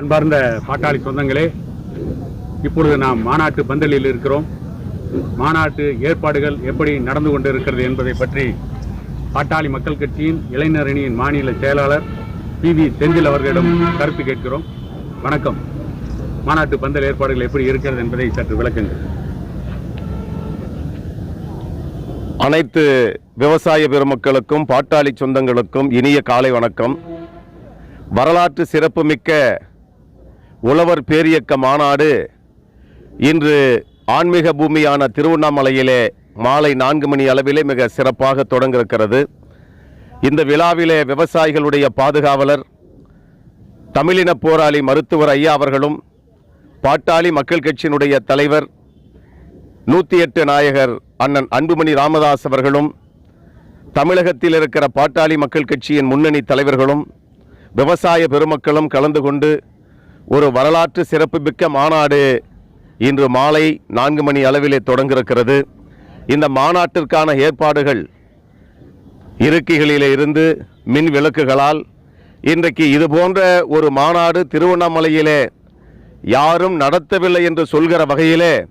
அன்பார்ந்த பாட்டாளி சொந்தங்களே இப்பொழுது நாம் மாநாட்டு பந்தலில் இருக்கிறோம். மாநாட்டு ஏற்பாடுகள் எப்படி நடந்து கொண்டிருக்கிறது என்பதை பற்றி பாட்டாளி மக்கள் கட்சியின் இளைஞரணியின் மாநில செயலாளர் பி வி செந்தில் அவர்களிடம் கருத்து கேட்கிறோம். வணக்கம். மாநாட்டு பந்தல் ஏற்பாடுகள் எப்படி இருக்கிறது என்பதை சற்று விளக்குங்கள். அனைத்து விவசாய பெருமக்களுக்கும் பாட்டாளி சொந்தங்களுக்கும் இனிய காலை வணக்கம். வரலாற்று சிறப்புமிக்க உழவர் பேரியக்க மாநாடு. இன்று ஆன்மீக பூமியான திருவண்ணாமலையிலே மாலை நான்கு மணி அளவிலே மிக சிறப்பாக தொடங்கிருக்கிறது இந்த விழாவிலே விவசாயிகளுடைய பாதுகாவலர் தமிழின போராளி மருத்துவர் ஐயா அவர்களும் பாட்டாளி மக்கள் கட்சியினுடைய தலைவர் நூற்றி எட்டு நாயகர் அண்ணன் அன்புமணி ராமதாஸ் அவர்களும் தமிழகத்தில் இருக்கிற பாட்டாளி மக்கள் கட்சியின் முன்னணி தலைவர்களும் விவசாய பெருமக்களும் கலந்து கொண்டு ஒரு வரலாற்று சிறப்புமிக்க மாநாடு இன்று மாலை நான்கு மணி அளவிலே தொடங்கிருக்கிறது இந்த மாநாட்டிற்கான ஏற்பாடுகள் இருக்கைகளிலே இருந்து மின் விளக்குகளால் இன்றைக்கு இது போன்ற ஒரு மாநாடு திருவண்ணாமலையிலே யாரும் நடத்தவில்லை என்று சொல்கிற வகையிலே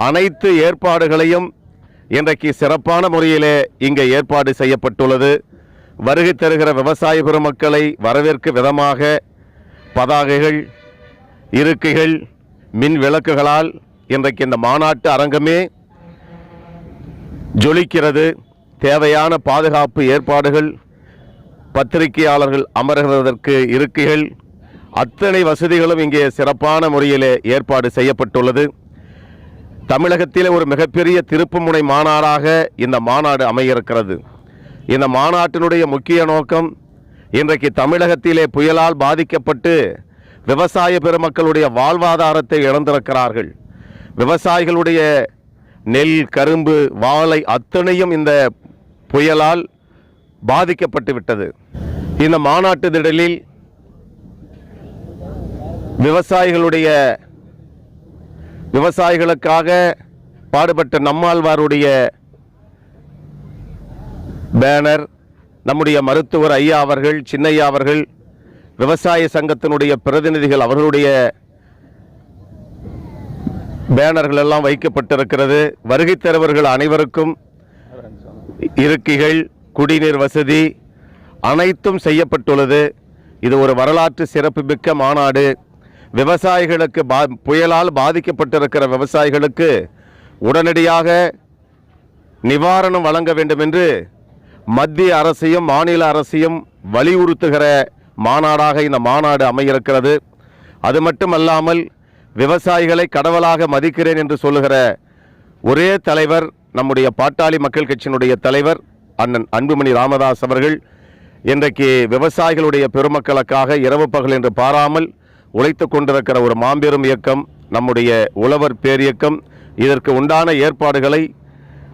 அனைத்து ஏற்பாடுகளையும் இன்றைக்கு சிறப்பான முறையிலே இங்கே ஏற்பாடு செய்யப்பட்டுள்ளது. வருகை தருகிற விவசாய பெருமக்களை வரவேற்கும் விதமாக பதாகைகள் இருக்கைகள் மின் விளக்குகளால் இன்றைக்கு இந்த மாநாட்டு அரங்கமே ஜொலிக்கிறது. தேவையான பாதுகாப்பு ஏற்பாடுகள் பத்திரிகையாளர்கள் அமர்கிறதற்கு இருக்கைகள் அத்தனை வசதிகளும் இங்கே சிறப்பான முறையிலே ஏற்பாடு செய்யப்பட்டுள்ளது. தமிழகத்திலே ஒரு மிகப்பெரிய திருப்புமுனை மாநாடாக இந்த மாநாடு அமையிருக்கிறது. இந்த மாநாட்டினுடைய முக்கிய நோக்கம் இன்றைக்கு தமிழகத்திலே புயலால் பாதிக்கப்பட்டு விவசாய பெருமக்களுடைய வாழ்வாதாரத்தை இழந்திருக்கிறார்கள். விவசாயிகளுடைய நெல் கரும்பு வாழை அத்தனையும் இந்த புயலால் பாதிக்கப்பட்டு விட்டது. இந்த மாநாட்டு திடலில் விவசாயிகளுடைய விவசாயிகளுக்காக பாடுபட்ட நம்மாழ்வாருடைய பேனர் நம்முடைய மருத்துவர் ஐயா அவர்கள் சின்னையா அவர்கள் விவசாய சங்கத்தினுடைய பிரதிநிதிகள் அவர்களுடைய பேனர்கள் எல்லாம் வைக்கப்பட்டிருக்கிறது. வருகை தருவர்கள் அனைவருக்கும் இருக்கைகள் குடிநீர் வசதி அனைத்தும் செய்யப்பட்டுள்ளது. இது ஒரு வரலாற்று சிறப்புமிக்க மாநாடு. விவசாயிகளுக்கு பா புயலால் பாதிக்கப்பட்டிருக்கிற விவசாயிகளுக்கு உடனடியாக நிவாரணம் வழங்க வேண்டும் என்று மத்திய அரசையும் மாநில அரசையும் வலியுறுத்துகிற மாநாடாக இந்த மாநாடு அமையிருக்கிறது. அது மட்டுமல்லாமல் விவசாயிகளை கடவுளாக மதிக்கிறேன் என்று சொல்லுகிற ஒரே தலைவர் நம்முடைய பாட்டாளி மக்கள் கட்சியினுடைய தலைவர் அண்ணன் அன்புமணி ராமதாஸ் அவர்கள் இன்றைக்கு விவசாயிகளுடைய பெருமக்களுக்காக இரவு பகல் என்று பாராமல் உழைத்து கொண்டிருக்கிற ஒரு மாபெரும் இயக்கம் நம்முடைய உழவர் பேரியக்கம் இதற்கு உண்டான ஏற்பாடுகளை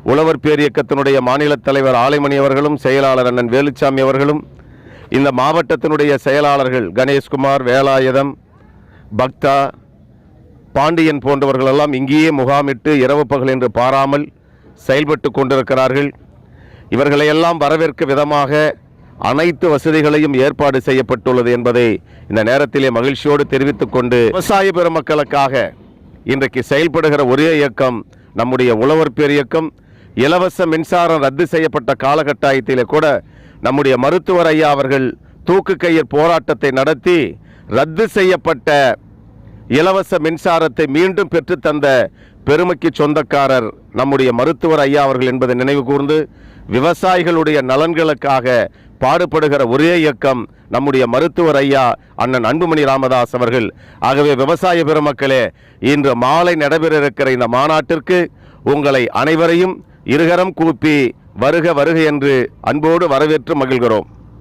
உழவர் பேரியக்கத்தினுடைய மாநில தலைவர் ஆலைமணி அவர்களும் செயலாளர் அண்ணன் வேலுச்சாமி அவர்களும் இந்த மாவட்டத்தினுடைய செயலாளர்கள் கணேஷ்குமார் வேலாயுதம் பக்தா பாண்டியன் போன்றவர்களெல்லாம் இங்கேயே முகாமிட்டு இரவு பகல் என்று பாராமல் செயல்பட்டு கொண்டிருக்கிறார்கள். இவர்களையெல்லாம் வரவேற்க விதமாக அனைத்து வசதிகளையும் ஏற்பாடு செய்யப்பட்டுள்ளது என்பதை இந்த நேரத்திலே மகிழ்ச்சியோடு தெரிவித்துக் கொண்டு விவசாய பெருமக்களுக்காக இன்றைக்கு செயல்படுகிற ஒரே இயக்கம் நம்முடைய உழவர் பேர் இயக்கம். இலவச மின்சாரம் ரத்து செய்யப்பட்ட காலகட்டாயத்திலே கூட நம்முடைய மருத்துவர் ஐயா அவர்கள் தூக்கு கயிறு போராட்டத்தை நடத்தி ரத்து செய்யப்பட்ட இலவச மின்சாரத்தை மீண்டும் பெற்று தந்த பெருமைக்கு சொந்தக்காரர் நம்முடைய மருத்துவர் ஐயா அவர்கள் என்பதை நினைவு கூர்ந்து விவசாயிகளுடைய நலன்களுக்காக பாடுபடுகிற ஒரே இயக்கம் நம்முடைய மருத்துவர் ஐயா அண்ணன் அன்புமணி ராமதாஸ் அவர்கள். ஆகவே விவசாய பெருமக்களே இன்று மாலை நடைபெற இருக்கிற இந்த மாநாட்டிற்கு உங்களை அனைவரையும் இருகரம் கூப்பி வருக வருக என்று அன்போடு வரவேற்று மகிழ்கிறோம்.